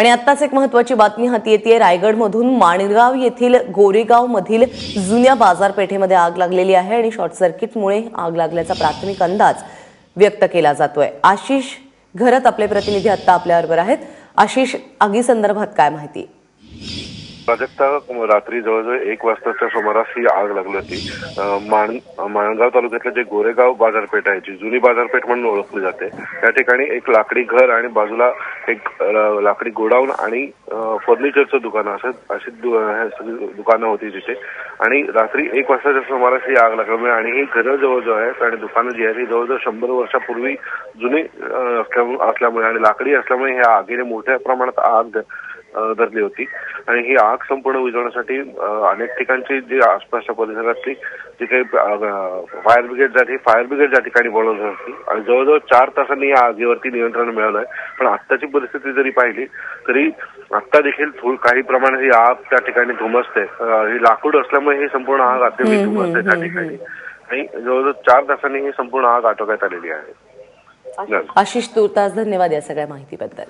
आणि आत्ताच एक महत्वाची बातमी हाती येते रायगडमधून माणगाव येथील गोरेगाव मधील जुन्या बाजारपेठेमध्ये आग लागलेली आहे आणि शॉर्ट सर्किटमुळे आग लागल्याचा प्राथमिक अंदाज व्यक्त केला जातोय. आशिष घरत आपले प्रतिनिधी आत्ता आपल्याबरोबर आहेत. आशिष आगी संदर्भात काय माहिती? प्राजक्ता रात्री जवळजवळ एक वाजताच्या सुमारास ही आग लागली होती. अं, माणगाव तालुक्यातलं जे गोरेगाव बाजारपेठ आहे जी जुनी बाजारपेठ म्हणून ओळखली जाते त्या ठिकाणी एक लाकडी घर आणि बाजूला एक लाकडी गोडाऊन आणि फर्निचरचं दुकान असं अशी दुकानं होती तिथे. आणि रात्री एक वाजताच्या सुमारास ही आग लागल्यामुळे आणि ही घरं जवळजवळ आहेत आणि दुकानं जी आहेत ही जवळजवळ शंभर वर्षापूर्वी जुनी असल्यामुळे आणि लाकडी असल्यामुळे ह्या आगीने मोठ्या प्रमाणात आग धरली होती. आणि ही आग संपूर्ण विझवण्यासाठी अं, अनेक ठिकाणची जी आसपासच्या परिसरातली जी काही फायर ब्रिगेड जाते फायर ब्रिगेड त्या ठिकाणी बोलवली होती आणि जवळजवळ चार तासांनी या आगीवरती नियंत्रण मिळालं आहे पण आत्ताची परिस्थिती जरी पाहिली तरी आत्ता देखील थोड- काही प्रमाणात ही आग त्या ठिकाणी धुमसते. ही लाकूड असल्यामुळे ही संपूर्ण आग अत्यंत धुमसते त्या ठिकाणी. आणि जवळजवळ चार तासांनी ही संपूर्ण आग आटोक्यात आलेली आहे. आशिष तुर्तास धन्यवाद या सगळ्या माहितीबद्दल.